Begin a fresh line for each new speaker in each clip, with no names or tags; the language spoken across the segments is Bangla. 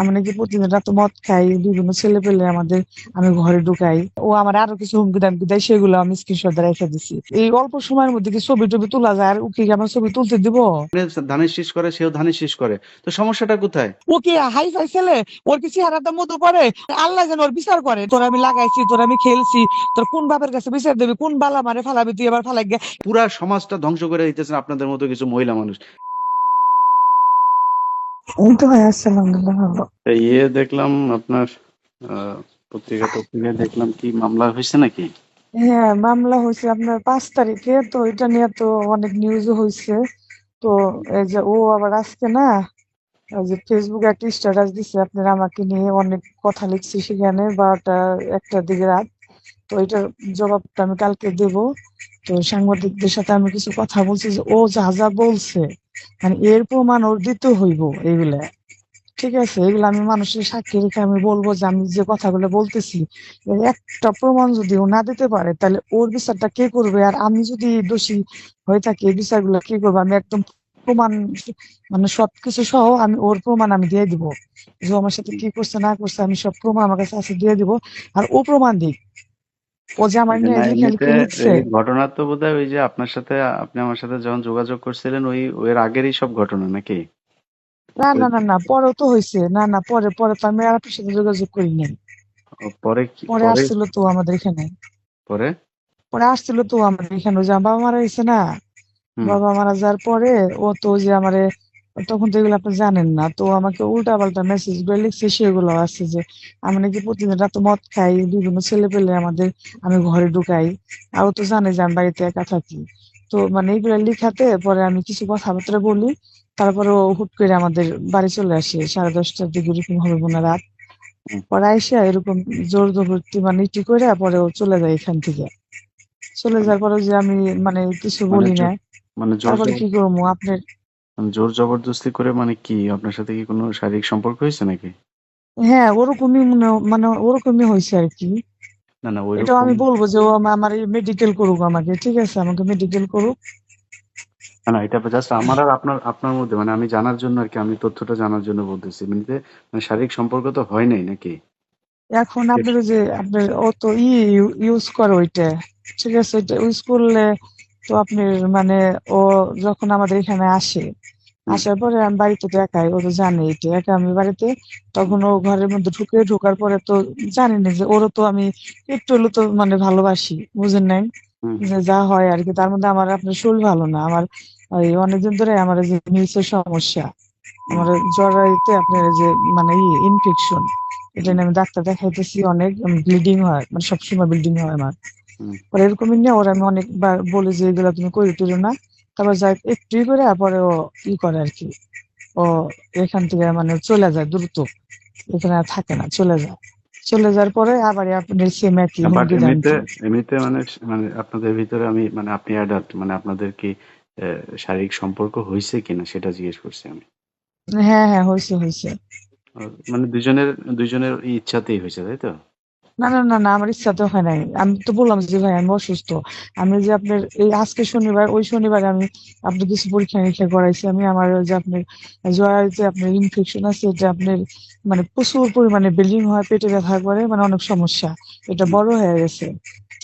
আমি নাকি প্রতিদিন রাতে মদ খাই বিভিন্ন ছেলে পেলে আমাদের আমি ঘরে ঢুকাই। ও আমার আরও কিছু হুমকি দামকি দেয় সেগুলো আমি স্ক্রিনশট রেখে দিছি। এই অল্প সময়ের মধ্যে কি ছবি টবি তোলা যায়? আর ওকে কি আমার ছবি তুলতে দিব?
ধানের শীষ করে সেও ধানের শীষ করে। তো সমস্যাটা কোথায়?
ও কি হাই ফাই ছেলে? ওর কি চেহারাটা মতো করে? আল্লাহ যেন ওর বিচার করে। তোর আমি লাগাইছি তোর আমি খেলছি তোর কোন বাপের কাছে বিচার দেবি? কোন বালা মারে ফালাবি? তুই এবার ফালাই
পুরা সমাজটা ধ্বংস করে দিতেছেন আপনাদের মতো কিছু মহিলা মানুষ।
এই তো ভাই আলহামদুলিল্লাহ ভালো
ইয়ে দেখলাম আপনার পত্রিকা পত্রিকায় দেখলাম কি মামলা হয়েছে নাকি?
হ্যাঁ মামলা হয়েছে আপনার পাঁচ তারিখে তো এটা নিয়ে তো অনেক নিউজও হয়েছে। তো এই যে ও আবার আজকে না যে ফেসবুকে একটা স্ট্যাটাস দিছে আপনার আমাকে নিয়ে অনেক কথা লিখছে সেখানে বারোটা একটার দিকে রাত। তো এটার জবাবটা আমি কালকে দেব। তো সাংবাদিকদের সাথে আমি কিছু কথা বলছি যে, ও যা যা বলছে মানে এর প্রমাণ ওর দিতে হইব এইগুলা ঠিক আছে? এগুলো আমি মানুষের সাক্ষী রেখে আমি বলব যে, আমি যে কথাগুলো বলতেছি একটা প্রমাণ যদি ও না দিতে পারে, তাহলে ওর বিচারটা কে করবে? আর আমি যদি দোষী হয়ে থাকি, এই বিচারগুলো কে করব? আমি একদম প্রমাণ মানে সবকিছু সহ আমি ওর প্রমাণ আমি দিয়ে দিব। যে আমার সাথে কি করছে, না করছে, আমি সব প্রমাণ আমার কাছে আছে, দিয়ে দিব। আর ও প্রমাণ দিক। ও যে আমার নিয়ে
না,
লিখছে
ঘটনা তো বোধহয় ওই যে আপনার সাথে আপনি আমার সাথে যখন যোগাযোগ করছিলেন ওই এর আগেরই সব ঘটনা নাকি?
না না না না পরেও তো হয়েছে না না পরে পরে তো আমি আর আপনার সাথে যোগাযোগ করি নাই।
পরে কি
পরে
পরে?
আসছিল তো আমাদের এখানে।
পরে?
পরে আসছিল তো আমাদের এখানে। ওই যে বাবা মারা গেছে না? বাবা মারা যাওয়ার পরে ও তো ওই যে আমারে তখন তো এগুলো আপনি জানেন না। তো আমাকে উল্টা পাল্টা মেসেজগুলো লিখছে সেগুলো আছে যে আমি নাকি প্রতিদিন রাতে মদ খাই বিভিন্ন ছেলে পেলে আমাদের আমি ঘরে ঢুকাই। আর তো জানে যে আমি বাড়িতে একা থাকি। তো মানে এইগুলা লিখাতে পরে আমি কিছু কথাবার্তা বলি তারপরে ও হুট করে আমাদের বাড়ি চলে আসে সাড়ে দশটার দিকে এরকম হবে মনে রাত। পরে আইসা এরকম জোর জবরদস্তি মানে ইটি করে পরে ও চলে যায় এখান থেকে। চলে যাওয়ার পরে যে আমি মানে কিছু বলি না।
মানে জোর
তারপরে কি করব? আপনার
জোর জবরদস্তি করে মানে কি আপনার সাথে কি কোনো শারীরিক সম্পর্ক হয়েছে নাকি?
হ্যাঁ ওরকমই মনে মানে ওরকমই হয়েছে আর কি।
না না
এটাও আমি বলব যে ও আমা- আমার মেডিকেল করুক আমাকে ঠিক আছে? আমাকে মেডিকেল করুক।
না না এটা জাস্ট আমার আর আপনার আপনার মধ্যে মানে আমি জানার জন্য আর কি আমি তথ্যটা জানার জন্য বলতেছি। এমনিতে মানে শারীরিক সম্পর্ক তো হয় নাই নাকি?
এখন আপনার ওই যে আপনার ও তো ই ইউজ করে ওইটা ঠিক আছে? ওইটা ইউজ করলে তো আপনার মানে ও যখন আমাদের এখানে আসে আসার পরে আমি বাড়িতে তো একাই ও তো জানে এটা একা আমি বাড়িতে। তখন ও ঘরের মধ্যে ঢুকে ঢোকার পরে তো জানি না যে ওরও তো আমি একটু হলেও তো মানে ভালোবাসি বুঝেন নাই? যে যা হয় আর কি তার মধ্যে আমার আপনার শরীর ভালো না আমার ওই অনেকদিন ধরে আমার যে মিলসের সমস্যা আমার জরাইতে আপনার যে মানে ই ইনফেকশন এটা নিয়ে আমি ডাক্তার দেখাইতেছি অনেক ব্লিডিং হয় মানে সবসময় ব্লিডিং হয় আমার। পরে এরকমই নিয়ে ওরা আমি অনেকবার বলি যে এগুলো তুমি করে তুলো না। তারপর যাই একটুই করে পরে ও ই করে আর কি। ও এখান থেকে মানে চলে যায় দ্রুত। এখানে আর থাকে না চলে যায়। চলে যাওয়ার পরে আবার আপনার সেম একই
এমনিতে এমনিতে মানে মানে আপনাদের ভিতরে আমি মানে আপনি অ্যাডাল্ট মানে আপনাদের কি শারীরিক সম্পর্ক হয়েছে কিনা সেটা জিজ্ঞেস করছি আমি।
হ্যাঁ হ্যাঁ হয়েছে হয়েছে
মানে দুজনের দুজনের ইচ্ছাতেই হয়েছে তাই তো?
না না না না, আমার ইচ্ছা তো হয় নাই। আমি তো বললাম যে, ভাই, আমি অসুস্থ। আমি যে আপনার এই আজকে শনিবার, ওই শনিবার আমি আপনার কিছু পরীক্ষা নিরীক্ষা করাইছি। আমি আমার যে আপনার জরায়ুতে আপনার ইনফেকশন আছে, এটা আপনার মানে প্রচুর পরিমাণে বিল্ডিং হয়, পেটে ব্যথা করে মানে অনেক সমস্যা। এটা বড় হয়ে গেছে।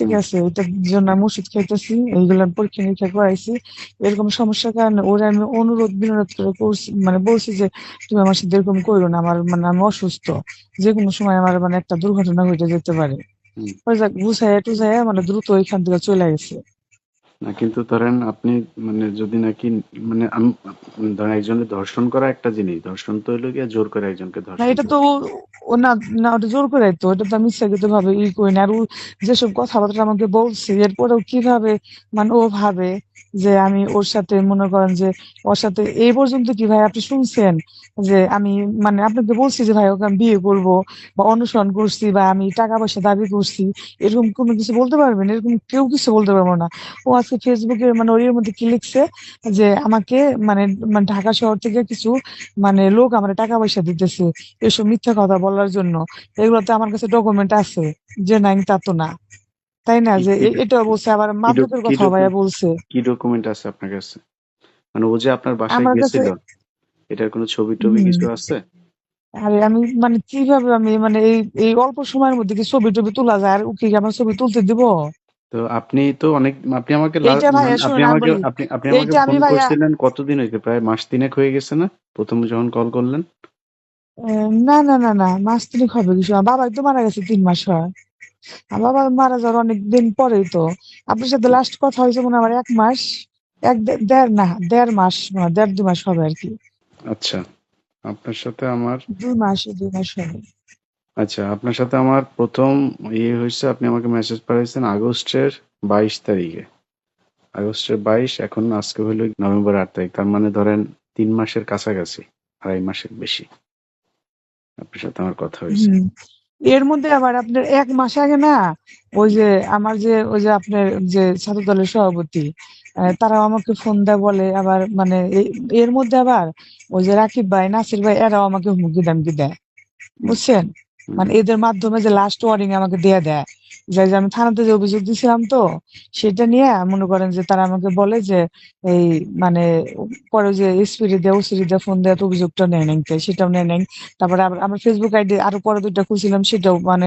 ঠিক আছে এটার জন্য আমি ওষুধ খাইতেছি এইগুলো পরীক্ষা নিরীক্ষা করাইছি। এরকম সমস্যার কারণে ওরা আমি অনুরোধ বিনোদ করে করছি মানে বলছি যে তুমি আমার সাথে এরকম করো না আমার মানে আমি অসুস্থ। যে কোনো সময় আমার মানে একটা দুর্ঘটনা ঘটে যেতে পারে। বুঝায় টুঝায় মানে দ্রুত ওইখান থেকে চলে গেছে।
না কিন্তু ধরেন আপনি মানে যদি নাকি মানে আম- ধরেন একজনের ধর্ষণ করা একটা জিনিস ধর্ষণ তো হইল গিয়ে জোর করে একজনকে
না
ধর্ষণ
এটা। তো ও- ও না না ওটা জোর করে তো এটা তো আমি ইচ্ছাকৃত ভাবে ই করি না আর ও যেসব কথাবার্তা আমাকে বলছে এরপরেও কীভাবে মানে ও ভাবে যে আমি ওর সাথে মনে করেন যে ওর সাথে এই পর্যন্ত কি ভাই আপনি শুনছেন? যে আমি মানে আপনাকে বলছি যে ভাই ওকে আমি বিয়ে করব বা অনুসরণ করছি বা আমি টাকা পয়সা দাবি করছি, এরকম কোনো কিছু বলতে পারবেন? এরকম কেউ কিছু বলতে পারব না। ও আজকে ফেসবুকে মানে ওর মধ্যে কি লিখছে যে আমাকে মানে মানে ঢাকা শহর থেকে কিছু মানে লোক আমার টাকা পয়সা দিতেছে এসব মিথ্যা কথা বলার জন্য। এগুলো তো আমার কাছে ডকুমেন্ট আছে। যে নাই তা তো না। তাই না? যে এটা বলছে আবার মাদকের কথা ভাইয়া বলছে।
কি ডকুমেন্ট আছে আপনার কাছে? মানে ও যে আপনার বাসায়
আমার কাছে
গেছিল এটার কোনো ছবি টবি
হুম।
কিছু আছে?
আরে আমি মানে কীভাবে আমি মানে এই এই অল্প সময়ের মধ্যে কি ছবি টবি তোলা যায়? আর ওকে কি আমার ছবি তুলতে দিব?
তো আপনি তো অনেক আপনি আমাকে লা-
এইটা ভাইয়া
মানে আপনি
শুনুন আমি
আমাকে
বলি।
আপনি আপনি আমাকে
এইটা আমি
ফোন
ভাইয়া
করছিলেন কতদিন হয়েছে? প্রায় মাস তিনেক হয়ে গেছে না? প্রথম যখন কল করলেন।
আহ, না না না না মাস তিনেক হবে কিছু আমার বাবা তো মারা গেছে তিন মাস হয়। আমার বাবা মারা যাওয়ার অনেক দিন পরেই তো। আপনার সাথে লাস্ট কথা হয়েছে মনে আমার এক মাস এক দে- দেড় না দেড় মাস না দেড় দুই মাস হবে আর কি।
আচ্ছা আপনার সাথে আমার
দুই মাস দুই মাস হবে।
আচ্ছা আপনার সাথে আমার প্রথম ইয়ে হয়েছে আপনি আমাকে মেসেজ পাঠিয়েছেন আগস্টের বাইশ তারিখে। আগস্টের বাইশ এখন আজকে হলো নভেম্বর আট তারিখ তার মানে ধরেন তিন মাসের কাছাকাছি আড়াই মাসের বেশি। আপনার সাথে আমার কথা হয়েছে।
এর মধ্যে আবার আপনার এক মাস আগে না ওই যে আমার যে ওই যে আপনার যে ছাত্র দলের সভাপতি তারাও আমাকে ফোন দেয় বলে আবার মানে এর মধ্যে আবার ওই যে রাকিব ভাই নাসির ভাই এরাও আমাকে হুমকি দামকি দেয়। বুঝছেন? মানে এদের মাধ্যমে যে লাস্ট ওয়ার্নিং আমাকে দিয়ে দেয়। যে যে আমি থানাতে যে অভিযোগ দিছিলাম তো সেটা নিয়ে মনে করেন যে তারা আমাকে বলে যে এই মানে পরে যে এসপিডি দিয়ে ওসিডি দিয়ে ফোন দেওয়া তো অভিযোগটা নেয় নাই সেটাও নেয় নাই। তারপরে আমার ফেসবুক আইডি আরও পরে দুইটা খুলছিলাম সেটাও মানে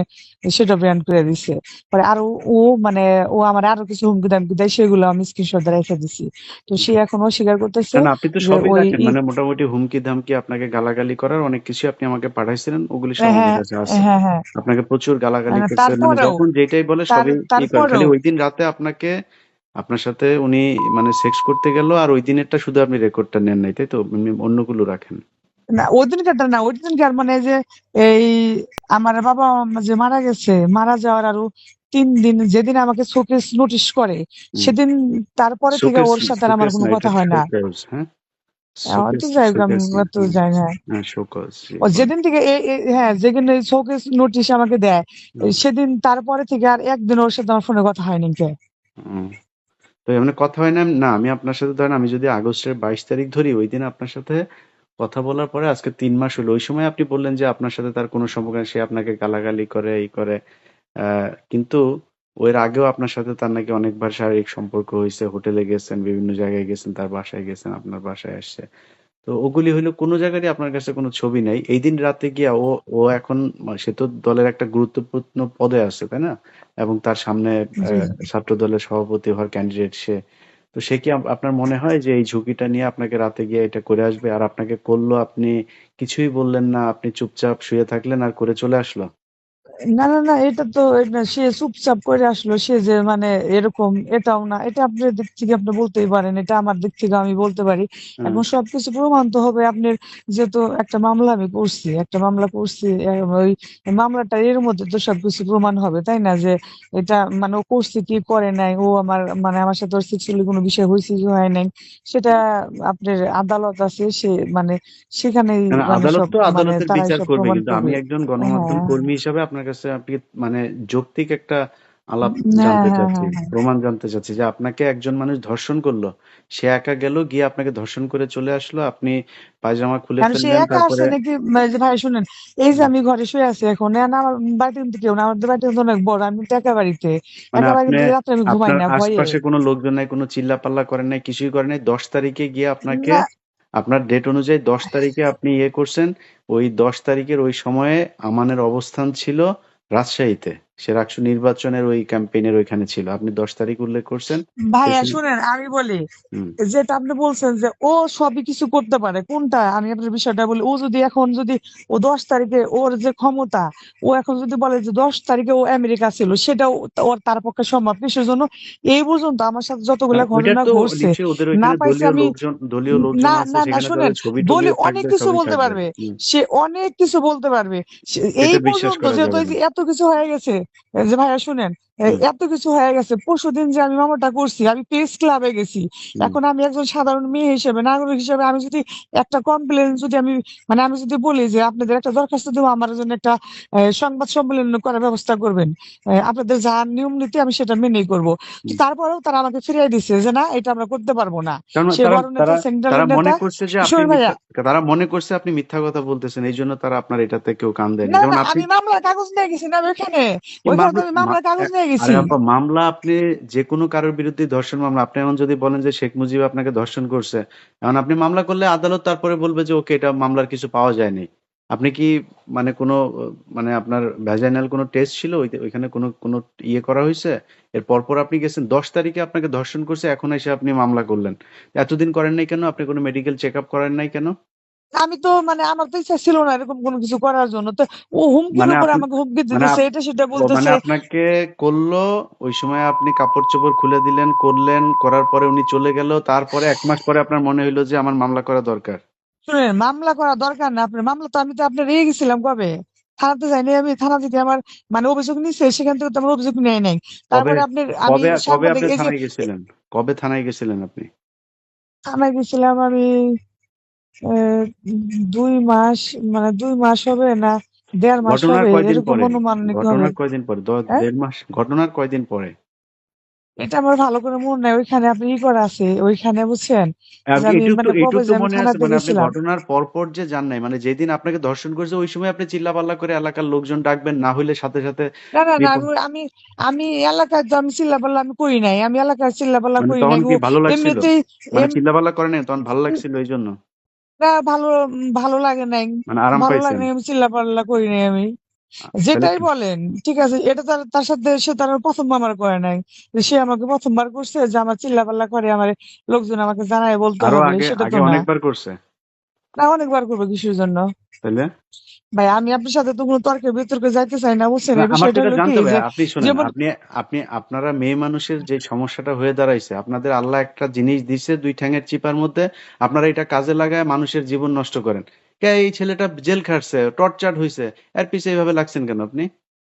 সেটাও ব্যান করে দিছে। পরে আরও ও মানে ও আমার আরও কিছু হুমকি দামকি দেয় সেগুলো আমি স্ক্রিনশট রেখে দিছি। তো সে এখন অস্বীকার করতেছে
আপনি তো সবই রাখেন মানে মোটামুটি হুমকি ধামকি আপনাকে গালাগালি করার অনেক কিছু আপনি আমাকে পাঠাইছিলেন ওগুলি সব
হ্যাঁ
আমার
হ্যাঁ
কাছে আছে।
হ্যাঁ
আপনাকে প্রচুর গালাগালি করছে মানে যখন যেটাই বলে সবই খালি ওই দিন রাতে আপনাকে আপনার সাথে উনি মানে সেক্স করতে গেল আর ওই দিনেরটা শুধু আপনি রেকর্ডটা নেন নাই তাই তো? অন্যগুলো রাখেন।
না ওই দিনকারটা না ওই দিনকার মানে যে এই আমার বাবা যে মারা গেছে মারা যাওয়ার আরও তিন দিন যেদিন আমাকে শোকেস নোটিশ করে সেদিন তারপরে থেকে ওর সাথে আমার কোনো কথা হয় না। যেদিন থেকে এ- এ- হ্যাঁ যেদিন শোকেস নোটিশ আমাকে দেয় সেদিন তারপরে থেকে আর একদিন ওর সাথে আমার ফোনে কথা হয়নি কে।
তো এমনি কথা হয় না না আমি আপনার সাথে ধরেন আমি যদি আগস্টের বাইশ তারিখ ধরি ওই দিন আপনার সাথে কথা বলার পরে আজকে তিন মাস হলো। ওই সময় আপনি বললেন যে আপনার সাথে তার কোনো সম্পর্ক সে আপনাকে গালাগালি করে এই করে আহ, ওর আগেও আপনার সাথে তার নাকি অনেকবার শারীরিক সম্পর্ক হয়েছে। হোটেলে গেছেন বিভিন্ন জায়গায় গেছেন তার বাসায় গেছেন আপনার বাসায় আসছে। তো ওগুলি হইল কোনো জায়গারই আপনার কাছে কোনো ছবি নাই। এই দিন রাতে গিয়া ও ও এখন মানে সে তো দলের একটা গুরুত্বপূর্ণ পদে আছে তাই না? এবং তার সামনে ছাত্র দলের সভাপতি হওয়ার ক্যান্ডিডেট সে। তো সে কি আপনার মনে হয় যে এই ঝুঁকিটা নিয়ে আপনাকে রাতে গিয়ে এটা করে আসবে? আর আপনাকে করল আপনি কিছুই বললেন না আপনি চুপচাপ শুয়ে থাকলেন আর করে চলে আসলো?
না না না এটা তো সে চুপচাপ করে আসলো সে যে মানে এরকম এটাও না এটা আপনার দিক থেকে আপনি বলতেই পারেন এটা আমার দিক থেকে আমি বলতে পারি। এখন সবকিছু প্রমাণ তো হবে আপনার যেহেতু একটা মামলা আমি করছি একটা মামলা করছি ওই মামলাটা এর মধ্যে তো সবকিছু প্রমাণ হবে তাই না? যে এটা মানে ও করছে কি করে নাই ও আমার মানে আমার সাথে সেক্সুয়ালি কোনো বিষয় হয়েছে কি হয় নাই সেটা আপনার আদালত আছে সে মানে সেখানেই
মানে আদালত তো
মানে
আদালতের বিচার করবে কিন্তু আমি একজন গণমাধ্যম
হ্যাঁ।
কর্মী হিসাবে আপনার কাছে আপনি মানে যৌক্তিক একটা আলাপ
হ্যাঁ
জানতে
হ্যাঁ
চাচ্ছি
হ্যাঁ
প্রমাণ জানতে চাচ্ছি যে আপনাকে একজন মানুষ ধর্ষণ করল সে একা গেল গিয়ে আপনাকে ধর্ষণ করে চলে আসলো আপনি পায়জামা খুলে ফেললেন তারপরে
ভাই শুনেন এই যে আমি ঘরে শুয়ে আছি এখন এখন আমার বাড়িতে কিন্তু কেউ না আমাদের বাড়িতে কিন্তু অনেক বড় আমি একা বাড়িতে।
মানে
একা
আপনি
বাড়িতে রাত্রে আমি ঘুমাই
আপনার
না ভয়ে।
আশপাশে কোনো লোকজন নাই কোনো চিল্লাপাল্লা করেন নাই কিছুই করেন নাই দশ তারিখে গিয়ে আপনাকে
না
আপনার ডেট অনুযায়ী দশ তারিখে আপনি ইয়ে করছেন, ওই দশ তারিখের ওই সময়ে আমানের অবস্থান ছিল রাজশাহীতে। সে রাষ্ট্র নির্বাচনের ওই ক্যাম্পেইনের ওইখানে ছিল। আপনি দশ তারিখ উল্লেখ করছেন?
ভাইয়া শুনেন আমি বলি যেটা আপনি বলছেন যে ও সবই কিছু করতে পারে কোনটা? আমি আপনার বিষয়টা বলি ও যদি এখন যদি ও দশ তারিখে ওর যে ক্ষমতা ও এখন যদি বলে যে দশ তারিখে ও আমেরিকা ছিল সেটাও ওর তার পক্ষে সম্ভব কিসের জন্য এই পর্যন্ত আমার সাথে যতগুলা
হ্যাঁ,
ঘটনা ঘটছে না পাইছে আমি না না না শুনেন অনেক কিছু বলতে পারবে সে অনেক কিছু বলতে পারবে। এই
বিশ্বাস
পর্যন্ত যেহেতু এত কিছু হয়ে গেছে এই যে ভাইয়া শুনেন এই
হুম
এত কিছু হয়ে গেছে। পরশুদিন যে আমি মামলাটা করছি আমি প্রেস ক্লাবে গেছি। এখন আমি একজন সাধারণ মেয়ে হিসেবে নাগরিক হিসেবে আমি যদি একটা কমপ্লেন যদি আমি মানে আমি যদি বলি যে আপনাদের একটা দরখাস্ত দেবো আমার জন্য একটা সংবাদ সম্মেলন করার ব্যবস্থা করবেন আপনাদের যা নিয়ম নীতি আমি সেটা মেনেই করব। তারপরেও তারা আমাকে ফিরিয়ে দিচ্ছে যে না এটা আমরা করতে পারব না।
কারণ তারা মনে করছে যে আপনি মিথ্যা তারা মনে করছে আপনি মিথ্যা কথা বলতেছেন এই জন্য তারা আপনার এটাতে কেউ কান দেয়
না আমি মামলার কাগজ নিয়ে গেছি না ওইখানে ওইখানে মামলার কাগজ নিয়ে গেছি
মামলা আপনি যে কোনো কারোর বিরুদ্ধে ধর্ষণ মামলা, আপনি এমন যদি বলেন যে শেখ মুজিব আপনাকে ধর্ষণ করছে, এখন আপনি মামলা করলে আদালত তারপরে বলবে যে, ওকে, এটা মামলার কিছু পাওয়া যায়নি। আপনি কি মানে কোনো মানে আপনার ভ্যাজাইনাল কোনো টেস্ট ছিল? ওইখানে কোনো কোনো ইয়ে করা হয়েছে? এর পরপর আপনি গেছেন, দশ তারিখে আপনাকে ধর্ষণ করছে, এখন এসে আপনি মামলা করলেন। এতদিন করেন নাই কেন? আপনি কোনো মেডিকেল চেক আপ করেন নাই কেন?
আমি তো মানে আমার তো ইচ্ছা ছিল না এরকম কোনো কিছু করার জন্য। তো ও হুমকির
মানে
উপরে
আপনি
আমাকে হুমকি
মানে
দিতেছে এটা সেটা
ও মানে
বলতেছে
আপনাকে করল ওই সময় আপনি কাপড় চোপড় খুলে দিলেন করলেন করার পরে উনি চলে গেল তারপরে এক মাস পরে আপনার মনে হইল যে আমার মামলা করা দরকার।
শুনেন মামলা করা দরকার না আপনার মামলা তো আমি তো আপনার রেগে গেছিলাম কবে? থানাতে যাইনি আমি থানা থেকে আমার মানে অভিযোগ নিচ্ছে সেখান থেকে তো আমার অভিযোগ নেয় নাই। তারপরে আপনার আমি
কবে আপনি থানায় গেছিলেন? কবে থানায় গেছিলেন আপনি?
থানায় গেছিলাম আমি দুই মাস মানে দুই মাস হবে না দেড় মাস হবে এরকম হবে।
ঘটনার কয়দিন পরে?
হ্যাঁ?
দেড় মাস ঘটনার কয়দিন পরে?
এটা আমার ভালো করে মনে নাই ওইখানে আপনি ই করা আছে ওইখানে বুঝছেন? মানে
মনে ঘটনার পরপর যে নাই মানে যেদিন আপনাকে ধর্ষণ করেছে ওই সময় আপনি চিল্লাপাল্লা করে এলাকার লোকজন ডাকবেন না হইলে সাথে সাথে
না না না আমি আমি এলাকায় তো আমি চিল্লাপাল্লা আমি করি নাই আমি এলাকায় চিল্লাপাল্লা
মানে
করি
তখন
নাই
কি ভালো লাগছিল? মানে চিল্লাপাল্লা করেন তখন ভালো লাগছিল এই জন্য?
ভালো ভালো লাগে নাই।
মানে আরাম
ভালো লাগে নাই আমি চিল্লা পাল্লা করি নাই আমি। যেটাই বলেন ঠিক আছে এটা তার তার সাথে সে তার প্রথম আমার করে নাই। সে আমাকে প্রথমবার করছে যে আমার চিল্লা পাল্লা করে আমার লোকজন আমাকে জানায় বলতে হবে সেটা তো না।
অনেকবার করছে?
না অনেকবার করব কিছুর জন্য?
তাহলে?
ভাই আমি আপনার সাথে তো কোনো তর্কে বিতর্কে যাইতে চাই না বুঝছেন?
আপনি শুনেন আপনি আপনি আপনারা মেয়ে মানুষের যে সমস্যাটা হয়ে দাঁড়াইছে আপনাদের আল্লাহ একটা জিনিস দিছে দুই ঠ্যাঙের চিপার মধ্যে আপনারা এটা কাজে লাগায় মানুষের জীবন নষ্ট করেন। কে এই ছেলেটা জেল খাটছে টর্চার হয়েছে এর পিছে এইভাবে লাগছেন কেন আপনি?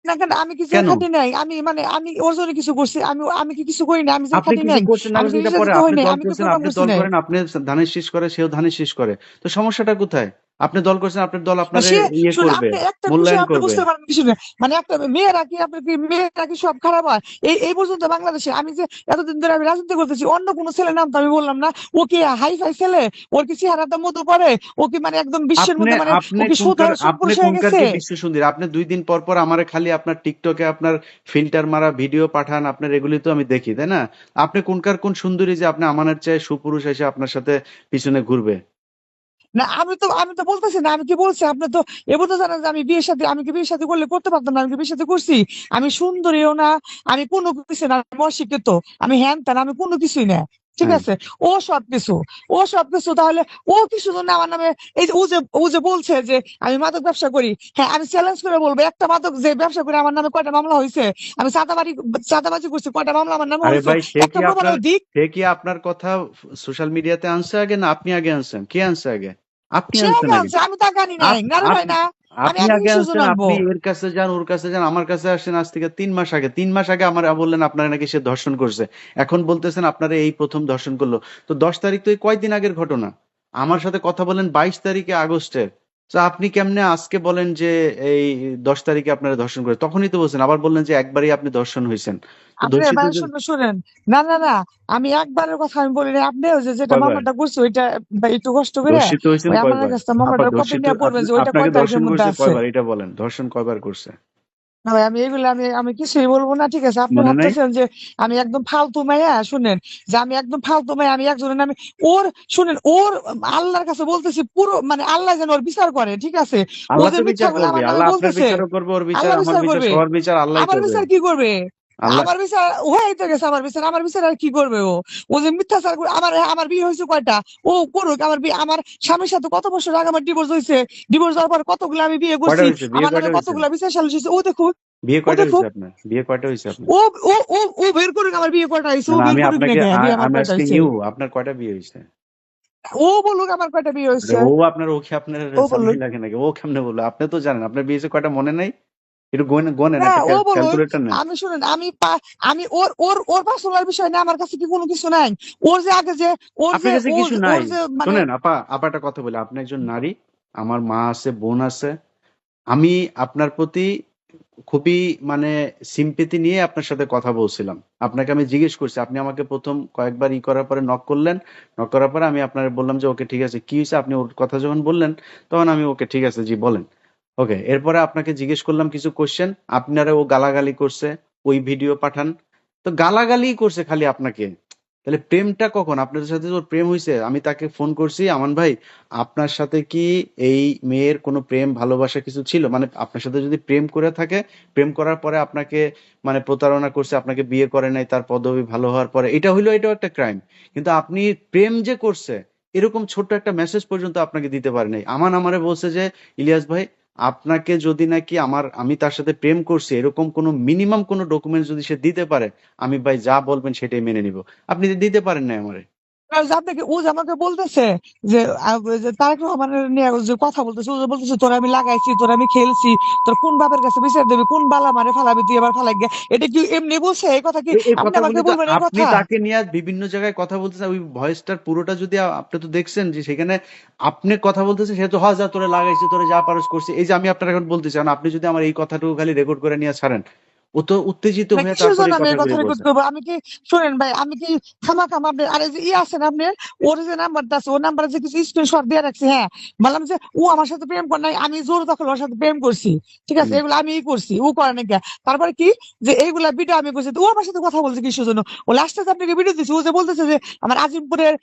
না কেন? আমি কি জেল খাটি নাই? আমি মানে আমি ওর জন্য কিছু করছি আমি আমি কি কিছু করি না আমি
আপনি কিছু
আমি
এটা পরে করছেন আপনি দল করেন আপনি ধানের শীষ করে সেও ধানের শীষ করে। তো সমস্যাটা কোথায়? আপনি দল করছেন আপনার দল আপনারে ইয়ে করবে মূল্যায়ন করবে।
মানে একটা মেয়েরা কি আপনি কি মেয়েরা কি সব খারাপ হয়? এই এই পর্যন্ত বাংলাদেশে আমি যে এতদিন ধরে আমি রাজনীতি করতেছি অন্য কোনো ছেলে নাম তো আমি বললাম না। ও কি হাই ফাই ছেলে ওর কি চেহারাটা মতো করে ও কি মানে একদম বিশ্বের মধ্যে মানে
আপনি আপনি কোনকার কি বিশ্ব সুন্দরী আপনি দুই দিন পর পর আমারে খালি আপনার টিকটকে আপনার ফিল্টার মারা ভিডিও পাঠান আপনার এগুলি তো আমি দেখি তাই না? আপনি কোনকার কোন সুন্দরী যে আপনি আমানের চেয়ে সুপুরুষ এসে আপনার সাথে পিছনে ঘুরবে?
না, আমি তো আমি তো বলতেছি না, আমি কি বলছি? আপনি তো এবার তো জানেন যে আমি বিয়ের সাথে, আমি কি বিয়ের সাথে করলে করতে পারতাম না, আমি বিয়ের সাথে করছি? আমি সুন্দরীও না, আমি কোনো কিছু না, আমি অশিক্ষিত, আমি হ্যান ত্যান, আমি কোনো কিছুই না। ঠিক আছে? ও সব কিছু ও সব কিছু তাহলে ও কিছু জন্য আমার নামে এই যে ও যে ও যে বলছে যে আমি মাদক ব্যবসা করি হ্যাঁ আমি চ্যালেঞ্জ করে বলব একটা মাদক যে ব্যবসা করে আমার নামে কয়টা মামলা হয়েছে আমি চাঁদাবাড়ি চাঁদাবাজি করছি কয়টা মামলা আমার নামে হয়েছে একটা
কি আপনার
প্রমাণের দিক।
সে কি আপনার কথা সোশ্যাল মিডিয়াতে আনছে আগে না আপনি আগে আনছেন? কে আনছে আগে? আপনি আনছেন
আগে আমি তা জানি না না।
আপনি
আগে আনব
আপনি এর কাছে যান ওর কাছে যান আমার কাছে আসেন আজ থেকে তিন মাস আগে। তিন মাস আগে আমার বললেন আপনারা নাকি সে ধর্ষণ করছে। এখন বলতেছেন আপনারা এই প্রথম ধর্ষণ করল। তো দশ তারিখ তো এই কয়দিন আগের ঘটনা। আমার সাথে কথা বলেন বাইশ তারিখে আগস্টের। তো আপনি কেমনে আজকে বলেন যে এই দশ তারিখে আপনারা ধর্ষণ করে তখনই তো বলছেন আবার বললেন যে একবারই আপনি ধর্ষণ হয়েছেন
শুনুন না না না আমি একবারের কথা আমি বলি না আপনি যে যেটা মামাটা করছে ওইটা একটু কষ্ট করে আমার কাছে মামাটা কপি নিয়ে পড়বেন যে ওইটা কয় তারিখের মধ্যে আছে।
কয়বার এটা বলেন ধর্ষণ কয়বার করছে?
না ভাই আমি এগুলো আমি আমি কিছুই বলব না ঠিক আছে? আপনি ভাবতেছেন যে আমি একদম ফালতু মায়া শুনেন যে আমি একদম ফালতু মায়া আমি একজনের নামে ওর শুনেন ওর আল্লাহর কাছে বলতেছি পুরো মানে আল্লাহ যেন ওর বিচার করে ঠিক আছে? ও
আল্লাহ
যে
তো বিচার করবে আল্লাহ আপনার
বলতেছে
করবে ওর বিচার আমার
বিচার
বিচার
করবে।
আল্লাহ
আমার বিচার কি করবে? আমার বিচার হয়ে তো গেছে আমার বিচার আমার বিচার আর কি করবে ও? ও যে মিথ্যাচার করে আমার আমার বিয়ে হয়েছে কয়টা? ও করুক আমার বিয়ে আমার স্বামীর সাথে কত বছর আগে আমার ডিভোর্স হয়েছে ডিভোর্স হওয়ার পর কতগুলো আমি বিয়ে করছি? আমার নামে কতগুলো বিচার সালিশ হয়েছে ও দেখুক
বিয়ে কয়টা হয়েছে আপনার? বিয়ে কয়টা হয়েছে আপনার?
ও ও ও ও বের করুক আমার বিয়ে কয়টা হয়েছে ও বের করুক না
আপনাকে
কেন? বিয়ে আমার
আমি আজকে নিউ আপনার কয়টা বিয়ে হয়েছে
ও বলুক আমার কয়টা বিয়ে হয়েছে
ও আপনার ওকে আপনার লাগে নাকি? ও কেমনে বলল? আপনি তো জানেন আপনার বিয়ে হয়েছে কয়টা মনে নাই? একটু গোনেন গোনেন
না
ক্যালকুলেটর
আমি শুনেন আমি আমি ওর ওর ওর পার্সোনাল বিষয় না আমার কাছে কি কোনো কিছু নাই? ওর যে আগে যে ওর
আপনার
যে
কাছে কিছু নাই।
মানে
আপা আপা কথা বলি আপনি একজন নারী আমার মা আছে বোন আছে আমি আপনার প্রতি খুবই মানে সিম্পেথি নিয়ে আপনার সাথে কথা বলছিলাম। আপনাকে আমি জিজ্ঞেস করছি আপনি আমাকে প্রথম কয়েকবার ই করার পরে নক করলেন নক করার পরে আমি আপনার বললাম যে ওকে ঠিক আছে। কি হয়েছে? আপনি ওর কথা যখন বললেন তখন আমি ওকে ঠিক আছে জি বলেন। ওকে এরপরে আপনাকে জিজ্ঞেস করলাম কিছু কোশ্চেন আপনারা ও গালাগালি করছে, ওই ভিডিও পাঠান। তো গালাগালি করছে খালি আপনাকে। তাহলে প্রেমটা কখন? আপনাদের সাথে ওর প্রেম হয়েছে আমি তাকে ফোন করছি, আমান ভাই, আপনার সাথে কি এই মেয়ের কোনো প্রেম, ভালোবাসা কিছু ছিল? মানে আপনার সাথে যদি প্রেম করে থাকে, প্রেম করার পরে আপনাকে মানে প্রতারণা করছে, আপনাকে বিয়ে করে নাই, তার পদবি ভালো হওয়ার পরে, এটা হইল, এটাও একটা ক্রাইম কিন্তু আপনি প্রেম যে করছে, এরকম ছোট্ট একটা মেসেজ পর্যন্ত আপনাকে দিতে পারে নাই। আমান আমারে বলছে যে, ইলিয়াস ভাই আপনাকে যদি নাকি আমার, আমি তার সাথে প্রেম করছি, এরকম কোনো মিনিমাম কোনো ডকুমেন্ট যদি সে দিতে পারে, আমি ভাই যা বলবেন সেটাই মেনে নিব। আপনি দিতে পারেন না আমারে?
আপনাকে ও যে আমাকে বলতেছে যে তারেক রহমানের নিয়ে যে কথা বলতেছে ও যে বলতেছে তোর আমি লাগাইছি তোর আমি খেলছি তোর কোন বাপের কাছে বিচার দেবি কোন বালা মারে ফালাবি তুই এবার ফালাই গিয়া? এটা কি এমনি বলছে? এই কথা কি আপনি আমাকে বলবেন এই
আপনি তাকে নিয়ে বিভিন্ন জায়গায় কথা বলতেছেন ওই ভয়েসটার পুরোটা যদি আপনি তো দেখছেন যে সেখানে আপনি কথা বলতেছেন সে তো হ্যাঁ যা তোরে লাগাইছে তোরে যা পারস করছে। এই যে আমি আপনার এখন বলতেছি আপনি যদি আমার এই কথাটুকু খালি রেকর্ড করে নিয়ে ছাড়েন ও তো উত্তেজিত হয়ে তারপরে
আমি কি শোনেন ভাই আমি কি খামা খামা আপনি আরে যে ই আছেন আপনি? ওর যে নাম্বারটা আছে ওর নাম্বারে যে কিছু স্ক্রিনশট দিয়ে রাখছি হ্যাঁ? বললাম যে ও আমার সাথে প্রেম করে নাই আমি জোর দখল ওর সাথে প্রেম করছি ঠিক আছে? এগুলো আমি করছি ও করে নাকি তারপরে কি? যে এইগুলা ভিডিও আমি করছি ও আমার সাথে কথা বলছে কিসের জন্য? ও লাস্টে আপনাকে ভিডিও দিচ্ছে ও যে বলতেছে যে আমার আজিমপুরের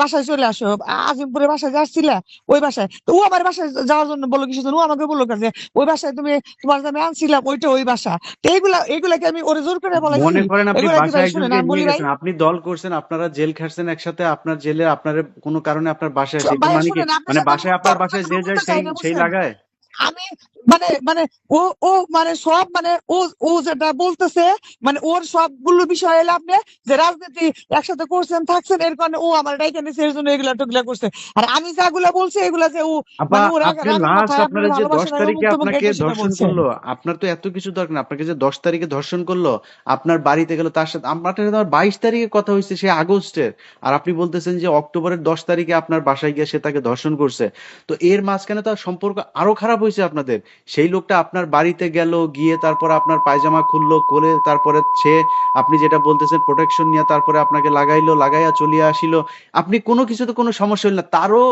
বাসায় চলে আসো আজিমপুরের বাসায় যাচ্ছিলে ওই বাসায় তো ও আমার বাসায় যাওয়ার জন্য বলল কিসের জন্য? ও আমাকে বলল যে ওই বাসায় তুমি তোমার যে আমি আনছিলাম ওইটা ওই বাসা। এইগুলা এইগুলাকে আমি ওরে জোর করে বলাইছি
মনে করেন আপনি
কি
বাসায় একজনকে
আমি
নিয়ে গেছেন আপনি দল করছেন আপনারা জেল খাটছেন একসাথে আপনার জেলে আপনার কোনো কারণে আপনার বাসায় মানে কি? মানে বাসায় আপনার বাসায় যে যায় সেই সেই লাগায়?
আমি মানে মানে ও ও মানে সব মানে ও ও যেটা বলতেছে মানে ওর সবগুলো বিষয় আপনি যে রাজনীতি একসাথে করছেন থাকছেন এর কারণে ও আমার ডাইকে নিছে এর জন্য এগুলা টুকলা করছে। আর আমি যাগুলা বলছি এগুলা যে ও মানে
আপনি লাস্ট আপনার যে দশ
ভালোবাসা নাই
তারিখে আপনাকে ধর্ষণ করল আপনার তো এত কিছু দরকার না আপনাকে যে দশ তারিখে ধর্ষণ করল আপনার বাড়িতে গেল তার সাথে আপনার সাথে আমার বাইশ তারিখে কথা হয়েছে সে আগস্টের আর আপনি বলতেছেন যে অক্টোবরের দশ তারিখে আপনার বাসায় গিয়ে সে তাকে ধর্ষণ করছে তো এর মাঝখানে তার সম্পর্ক আরও খারাপ হয়েছে আপনাদের? সেই লোকটা আপনার বাড়িতে গেল গিয়ে তারপরে আপনার পায়জামা খুললো কোলে তারপরে সে আপনি যেটা বলতেছেন প্রোটেকশন নিয়ে তারপরে আপনাকে লাগাইলো লাগাইয়া চলিয়া আসিল। আপনি কোনো কিছুতে কোনো সমস্যা হইল না। তারও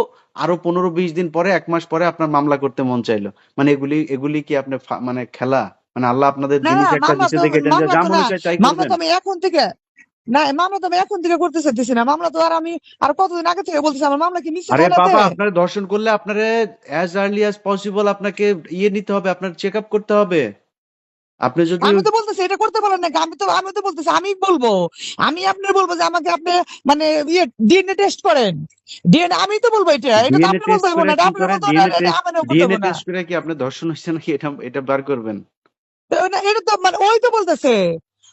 আরও পনেরো বিশ দিন পরে এক মাস পরে আপনার মামলা করতে মন চাইলো। মানে এগুলি এগুলি কি আপনি মানে খেলা? মানে আল্লাহ আপনাদের জিনিস একটা দিতে দেখে যে মনে চায় তাই করবেন।
তো আমি এখন থেকে না মামলা তো আমি এখন থেকে করতে চাইতেছি না। মামলা তো আর আমি আর কতদিন আগে থেকে বলতেছি আমার মামলা কি মিথ্যে
আরে বাবা আপনার দর্শন করলে আপনারে অ্যাজ আর্লি অ্যাজ পসিবল আপনাকে ইয়ে নিতে হবে আপনার চেক আপ করতে হবে। আপনি যদি
আমি তো বলতেছি এটা করতে পারেন নাকি আমি তো আমি তো বলতেছি আমি বলব। আমি আপনার বলব যে আমাকে আপনি মানে ইয়ে ডিএনএ টেস্ট করেন। ডিএনএ আমি তো বলব এটা। এটা তো আপনি বলতে হবে না। আপনি বলতে হবে না
ডিএনএ টেস্ট
না।
করে কি আপনি দর্শন হচ্ছে নাকি? এটা এটা বার করবেন।
না, এটা তো মানে ওই তো বলতেছে।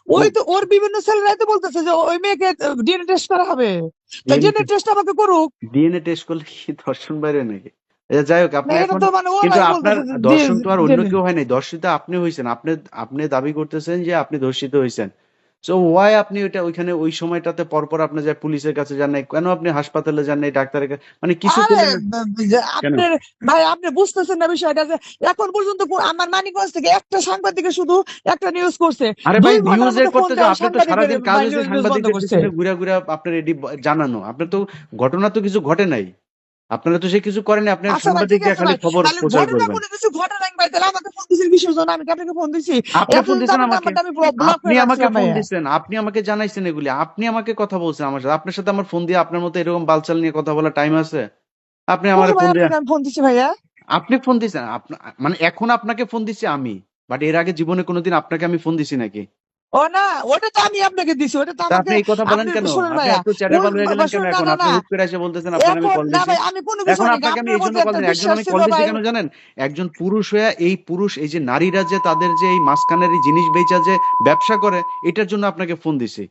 ওই তো ওর বিভিন্ন ছেলেরাই তো বলতেছে যে ওই মেয়েকে ডিএনএ টেস্ট করা হবে। তো ডিএনএ টেস্ট আমাকে করুক।
ডিএনএ টেস্ট করলে কি দর্শন বাইরে নাকি? আচ্ছা, যাই হোক আপনি এখন
মানে
কিন্তু আপনার দর্শন তো আর অন্য কেউ হয় নাই। দর্শিত আপনি হয়েছেন আপনি আপনি দাবি করতেছেন যে আপনি ধর্ষিত হয়েছেন সো ওয়াই আপনি ওইটা ওইখানে ওই সময়টাতে পরপর আপনি যায় পুলিশের কাছে যান নাই কেন আপনি হাসপাতালে যান নাই ডাক্তারের কাছে মানে কিছু
ভাই আপনি বুঝতেছেন না বিষয়টা যে এখন পর্যন্ত আমার মানিকগঞ্জ থেকে একটা সাংবাদিকে শুধু একটা নিউজ করছে।
আরে ভাই নিউজে করতে যাও আপনি তো
সাংবাদিকের
সারাদিন কাজ সাংবাদিকদের ঘুরা ঘুরা আপনার এডি জানানো। আপনার তো ঘটনা তো কিছু ঘটে নাই। আপনারা তো সে কিছু করেন আপনি
আচ্ছা
খালি খবর প্রচার করবেন।
কোনো কিছু ঘটে নাই ভাই তাহলে আমাকে ফোন জন্য? আমি আপনাকে ফোন দিছি?
আপনি ফোন
আমার
আমাকে। আপনি আমাকে ফোন দিচ্ছেন আপনি আমাকে জানাইছেন এগুলি। আপনি আমাকে কথা বলছেন আমার সাথে। আপনার সাথে আমার ফোন দিয়ে আপনার মতো এরকম বালচাল নিয়ে কথা বলার টাইম আছে? আপনি আমার ফোন দিয়ে
ফোন দিচ্ছি ভাইয়া?
আপনি ফোন দিচ্ছেন আপনা- মানে এখন আপনাকে ফোন দিচ্ছি আমি বাট এর আগে জীবনে কোনোদিন আপনাকে আমি ফোন দিছি নাকি?
ও না ওটা তো আমি আপনাকে দিছি ওটা তো
আপনি এই কথা বলেন কেন? আপনি চ্যাটেবল হয়ে গেলেন কেন এখন? আপনি হুট করে এসে বলতেছেন আপনার আমি কল দিছি।
আমি কোনো
এখন আপনাকে আমি
আপনার
এই জন্য কল দিছি একজন আমি কল দিছি কেন জানেন? একজন পুরুষ হয়ে এই পুরুষ এই যে নারীরা যে তাদের যে এই মাঝখানের এই জিনিস বেচা যে ব্যবসা করে এটার জন্য আপনাকে ফোন দিছি।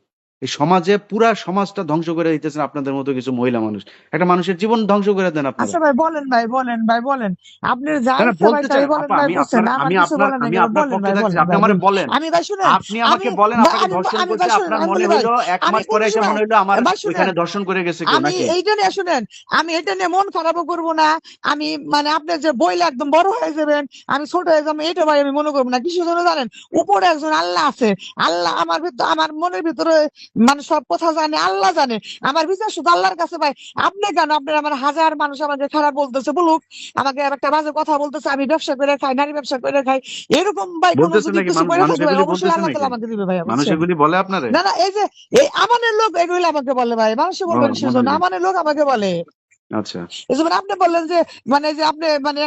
এই সমাজে পুরা সমাজটা ধ্বংস করে দিতেছেন আপনাদের মতো কিছু মহিলা মানুষ। একটা মানুষের জীবন ধ্বংস করে দেন
আচ্ছা ভাই বলেন ভাই বলেন ভাই বলেন। আপনি যা
বলতে আমি
বুঝছেন
আমি আপনার আমি আপনার পক্ষে থাকছি আপনি আমারে
বলেন। আমি ভাই শুনেন
আপনি আমাকে বলেন আপনাকে ধর্ষণ করছে আপনার মনে
বলি
এক মাস পরে এসে মনে হইল আমার
ভাই
ধর্ষণ করে গেছে কেউ
আমি এইটা নিয়ে শুনেন আমি এটা নিয়ে মন খারাপও করব না। আমি মানে আপনি যে বইলে একদম বড় হয়ে যাবেন আমি ছোট হয়ে যাব এটা ভাই আমি মনে করব না। কিছু জন্য জানেন? উপরে একজন আল্লাহ আছে। আল্লাহ আমার ভিতর আমার মনের ভিতরে মানে সব কথা জানে আল্লাহ জানে। আমার বিচার শুধু আল্লাহর কাছে ভাই আপনি কেন? আপনার আমার হাজার মানুষ আমাকে খারাপ বলতেছে বলুক। আমাকে একটা বাজে কথা বলতেছে আমি ব্যবসা করে খাই নারী ব্যবসা করে খাই। এরকম ভাই
মানুষ মানুষ
না না এই যে এই আমানের লোক এগুলো আমাকে বলে ভাই মানুষে বলবেন সেজন্য আমানের লোক আমাকে বলে।
আচ্ছা।
এই আপনি বললেন যে মানে যে আপনি মানে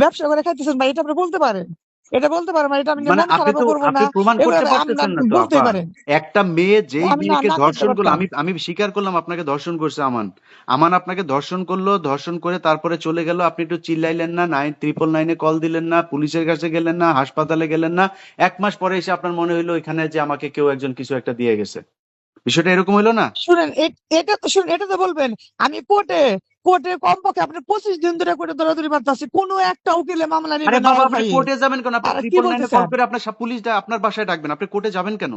ব্যবসা করে খাইতেছেন ভাই এটা আপনি বলতে পারেন? এটা বলতে পারেন এটা আমি
মানে আপনি তো আপনি প্রমাণ করতে পারতেছেন না তো
পারেন।
একটা মেয়ে যেই মেয়েকে ধর্ষণ করল আমি আমি স্বীকার করলাম আপনাকে ধর্ষণ করছে আমান। আমান আপনাকে ধর্ষণ করল ধর্ষণ করে তারপরে চলে গেল। আপনি একটু চিল্লাইলেন না নাইন ত্রিপল নাইনে কল দিলেন না পুলিশের কাছে গেলেন না হাসপাতালে গেলেন না। এক মাস পরে এসে আপনার মনে হইল এখানে যে আমাকে কেউ একজন কিছু একটা দিয়ে গেছে। বিষয়টা এরকম হইল না?
শুনেন এটা তো শুনেন এটা তো বলবেন আমি কোর্টে কোর্টে কমপক্ষে আপনি পঁচিশ দিন ধরে কোর্টে দৌড়াদৌড়ি মারতেছি কোনো একটা উকিলে মামলা
আরে
নেবে না
বাবা
আমার
আপনি কোর্টে যাবেন কেন? আপনি কল করে আপনার পুলিশ আপনার বাসায় ডাকবেন আপনি কোর্টে যাবেন কেন?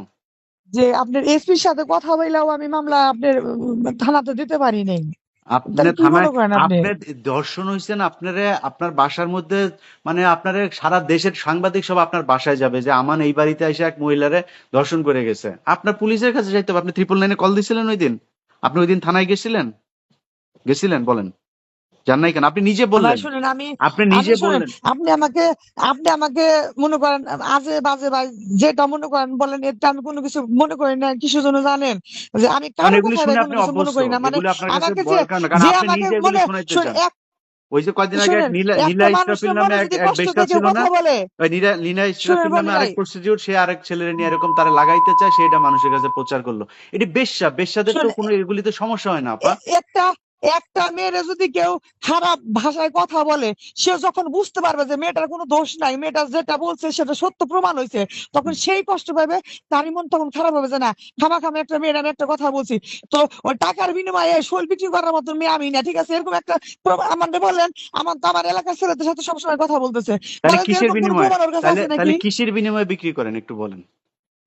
যে আপনার এসপির সাথে কথা বললেও আমি মামলা আপনার থানাতে দিতে পারি নাই।
আপনি
তাহলে কি
থানায়
মনে করেন আপনি?
আপনি দর্শন হয়েছেন আপনারে আপনার বাসার মধ্যে মানে আপনার সারা দেশের সাংবাদিক সব আপনার বাসায় যাবে যে আমান এই বাড়িতে এসে এক মহিলারে দর্শন করে গেছে। আপনার পুলিশের কাছে যাইতে হবে। আপনি ট্রিপল নাইনে কল দিছিলেন ওই দিন? আপনি ওই দিন থানায় গেছিলেন? গেছিলেন? বলেন। জান নাই কেন? আপনি নিজে বললেন।
শুনেন আমি
আপনি নিজে বললেন।
আপনি আমাকে আপনি আমাকে মনে করেন আজে বাজে ভাই যেটা মনে করেন বলেন এটা আমি কোনো কিছু মনে করি না কিছু জন্য জানেন? যে আমি
কারও
কথা কিছু মনে করি না মানে আমাকে যে যে আমাকে এক
ওই যে কয়দিন আগে নীলা
একটা
নীলা ইসরাফিল নামে এক ছিল না ওই নীলা নীলা ইসরাফিল নামে আরেক প্রস্টিটিউট সে আরেক ছেলের নিয়ে এরকম তারা লাগাইতে চায় সেটা মানুষের কাছে প্রচার করল। এটি বেশ্যা বেশ্যাদের তো কোনো এগুলিতে সমস্যা হয় না আপা।
একটা একটা মেয়ের যদি কেউ খারাপ ভাষায় কথা বলে সে যখন বুঝতে পারবে যে মেয়েটার কোনো দোষ নাই মেয়েটা যেটা বলছে সেটা সত্য প্রমাণ হয়েছে তখন সেই কষ্ট পাবে তারই মন তখন খারাপ হবে যে না খামা খামা একটা মেয়ের আমি একটা কথা বলছি। তো ওই টাকার বিনিময়ে শোল বিক্রি করার মতো মেয়ে আমি না ঠিক আছে? এরকম একটা আমাদের বললেন আমার তো আমার এলাকার ছেলেদের সাথে সবসময় কথা বলতেছে।
বিনিময়ে? কিসের বিনিময়ে বিক্রি করেন একটু বলেন।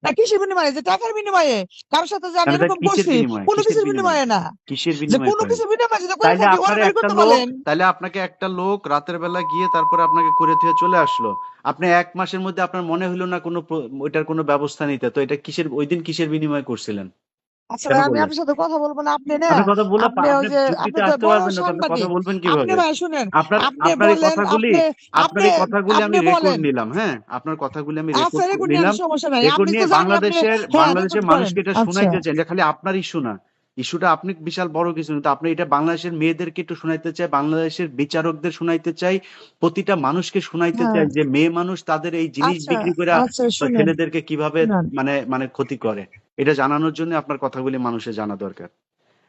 না কিসের বিনিময়ে? যে টাকার বিনিময়ে। কারোর সাথে যে আমি এরকম করছি কোনো কিছুর
বিনিময়ে?
না।
কিসের বিনিময়ে
কোনো কিছুর বিনিময়ে যদি
আপনার একটা লোক তাহলে আপনাকে একটা লোক রাতের বেলা গিয়ে তারপরে আপনাকে করে দিয়ে চলে আসলো। আপনি এক মাসের মধ্যে আপনার মনে হলো না কোনো ওইটার কোনো ব্যবস্থা নিতে। তো এটা কিসের ওই দিন কিসের বিনিময়ে করছিলেন?
আচ্ছা ভাই আমি আপনার সাথে কথা বলব না আপনি না
কথা বলে
আপনি ওই যে আপনি তো
আসতে
বড়
কথা বলবেন
আপনি
কীভাবে
ভাই শুনেন
আপনার
আপনি
আপনার এই কথাগুলি
আপনি
আপনার
আপনি
এই কথাগুলি আমি রেকর্ড নিলাম হ্যাঁ? আপনার কথাগুলি আমি
আচ্ছা
রেকর্ড
নিয়ে
নিলাম। রেকর্ড নিয়ে বাংলাদেশের
হ্যাঁ
বাংলাদেশের মানুষকে এটা
আচ্ছা।
শুনাইতে চাই এটা খালি আপনারই ইস্যু না ইস্যুটা আপনি বিশাল বড় কিছু না তো আপনি এটা বাংলাদেশের মেয়েদেরকে একটু শোনাইতে চাই বাংলাদেশের বিচারকদের শুনাইতে চাই প্রতিটা মানুষকে শুনাইতে
হ্যাঁ।
চাই যে মেয়ে মানুষ তাদের এই জিনিস
আচ্ছা
বিক্রি করে
আচ্ছা
ছেলেদেরকে কীভাবে মানে মানে ক্ষতি করে। এটা জানানোর জন্য আপনার কথাগুলি মানুষের জানা দরকার।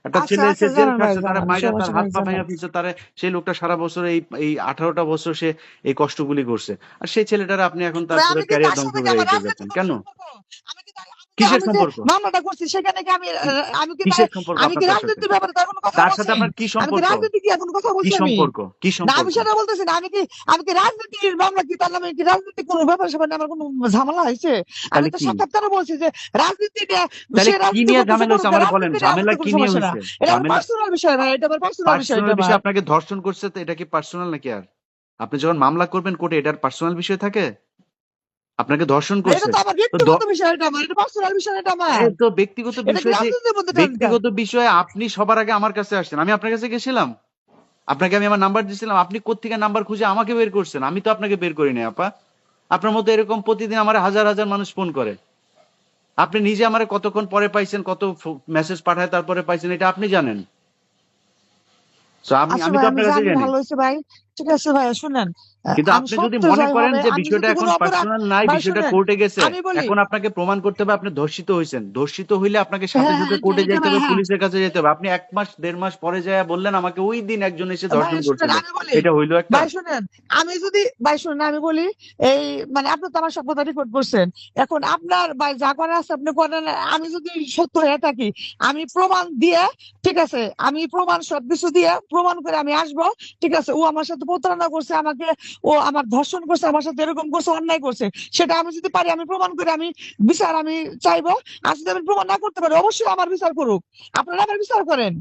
একটা
আচ্ছা
ছেলে জেল
জানান
তারা মাইরা তার হাত পা ভাঙা ফেলছে তারা সেই লোকটা সারা বছর এই এই আঠারোটা বছর সে এই কষ্টগুলি করছে। আর সেই ছেলেটার আপনি এখন তার পুরো ক্যারিয়ার ধ্বংস করে
আমার
যাচ্ছেন
কোনো?
কিসের সম্পর্ক?
মামলাটা করছি সেখানে কি আমি আমি কি
কিসের সম্পর্ক?
আমি কি
আপনার তার সাথে?
রাজনীতির ব্যাপারে তার কোনো কথা
তার সাথে আপনার কি
আমি রাজনীতি কি এখন কথা বলছি আমি?
সম্পর্ক? কি
না আমি সেটা বলতেছি না আমি কি আমি কি রাজনীতির মামলা কি তার নামে কি রাজনীতি কোনো ব্যাপার স্যাপার আমার কোনো ঝামেলা হয়েছে? আমি
তাহলে
তো সাক্ষাৎকারে বলছি যে রাজনীতি
তাহলে কি নিয়ে ঝামেলা হয়েছে?
করুক
বলেন ঝামেলা কি নিয়ে হয়েছে?
এটা পার্সোনাল বিষয় ভাই এটা আমার পার্সোনাল বিষয় এটা
বিষয় আপনাকে ধর্ষণ করছে তো এটা কি পার্সোনাল নাকি আর? আপনি যখন মামলা করবেন কোর্টে এটার পার্সোনাল বিষয় থাকে? আপনাকে ধর্ষণ করছে।
তো ব্যক্তিগত বিষয়
ব্যক্তিগত বিষয় আপনি সবার আগে আমার কাছে আসছেন। আমি আপনার কাছে গেছিলাম। আপনাকে আমি আমার নাম্বার দিয়েছিলাম আপনি কোত্থেকে নাম্বার খুঁজে আমাকে বের করছেন? আমি তো আপনাকে বের করি নাই আপা। আপনার মতো এরকম প্রতিদিন আমার হাজার হাজার মানুষ ফোন করে। আপনি নিজে আমার কতক্ষণ পরে পাইছেন কত মেসেজ পাঠায় তারপরে পাইছেন এটা আপনি জানেন। আমি
আচ্ছা
আমি তো
আমি
আপনার কাছে
জানি
জানি।
ভালো হয়েছে ভাই। ঠিক আছে ভাই শুনেন।
কিন্তু আপনি যদি মনে করেন যে বিষয়টা এখন পার্সোনাল নাই বিষয়টা কোর্টে গেছে এখন আপনাকে প্রমাণ করতে হবে আপনি ধর্ষিত হয়েছেন। ধর্ষিত হইলে আপনাকে সাথে
হ্যাঁ
সাথে
হ্যাঁ
কোর্টে
ভাই
হবে
হ্যাঁ।
পুলিশের কাছে যেতে হবে। আপনি এক মাস দেড় মাস পরে যায় বললেন আমাকে ওই দিন একজন এসে ধর্ষণ করছিল। এটা হইল একটা
ভাই শুনেন আমি যদি ভাই শুনেন আমি বলি এই মানে আপনি তো আমার রেকর্ড করছেন। এখন আপনার ভাই যা করার আছে আপনি করেন। আমি যদি সত্য হয়ে থাকি আমি প্রমাণ দিয়ে ঠিক আছে আমি প্রমাণ সবকিছু দিয়ে প্রমাণ করে আমি আসব। ঠিক আছে ও আমার সাথে প্রতারণা করছে, আমাকে ও আমার ধর্ষণ করছে, আমার সাথে এরকম করছে, অন্যায় করছে, সেটা আমি যদি পারি, আমি প্রমাণ করে আমি বিচার আমি চাইব। আর যদি আমি প্রমাণ না করতে পারি, অবশ্যই আমার বিচার করুক। আপনারা আমার বিচার করেন।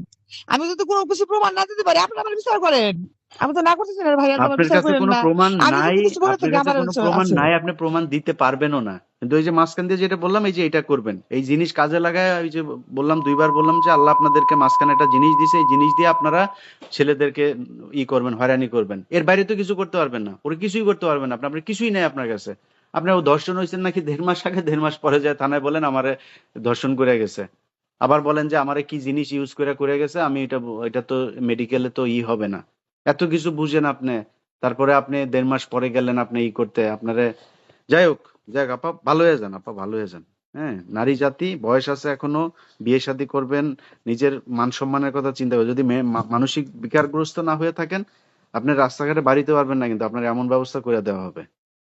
আমি যদি কোনো কিছু প্রমাণ না দিতে পারি, আপনারা আমার বিচার করেন। আমি তো না করতেছি না ভাইয়া
আপনার কাছে কোনো প্রমাণ নাই আপনার কাছে কোনো প্রমাণ নাই আপনি প্রমাণ দিতে পারবেনও না। কিন্তু ওই যে মাঝখান দিয়ে যেটা বললাম এই যে এটা করবেন। এই জিনিস কাজে লাগায় ওই যে বললাম দুইবার বললাম যে আল্লাহ আপনাদেরকে মাঝখানে একটা জিনিস দিছে এই জিনিস দিয়ে আপনারা ছেলেদেরকে ই করবেন হয়রানি করবেন। এর বাইরে তো কিছু করতে পারবেন না। ওরা কিছুই করতে পারবেন না। আপনার কিছুই নাই আপনার কাছে। আপনার ও ধর্ষণ হয়েছেন নাকি দেড় মাস আগে দেড় মাস পরে যায় থানায় বলেন আমারে ধর্ষণ করে গেছে। আবার বলেন যে আমার কি জিনিস ইউজ করে করে গেছে আমি এটা এটা তো মেডিকেলে তো ই হবে না। এত কিছু বুঝেন আপনি। তারপরে আপনি দেড় মাস পরে গেলেন আপনি ই করতে, আপনারে যাই হোক যাই হোক, আপা ভালো হয়ে যান, আপা ভালো হয়ে যান। হ্যাঁ নারী জাতি, বয়স আছে এখনও, বিয়ে শাদী করবেন, নিজের মান সম্মানের কথা চিন্তা করবেন যদি মানসিক বিকারগ্রস্ত না হয়ে থাকেন, আপনি রাস্তাঘাটে বাড়িতে পারবেন না, কিন্তু আপনার এমন ব্যবস্থা করে দেওয়া হবে।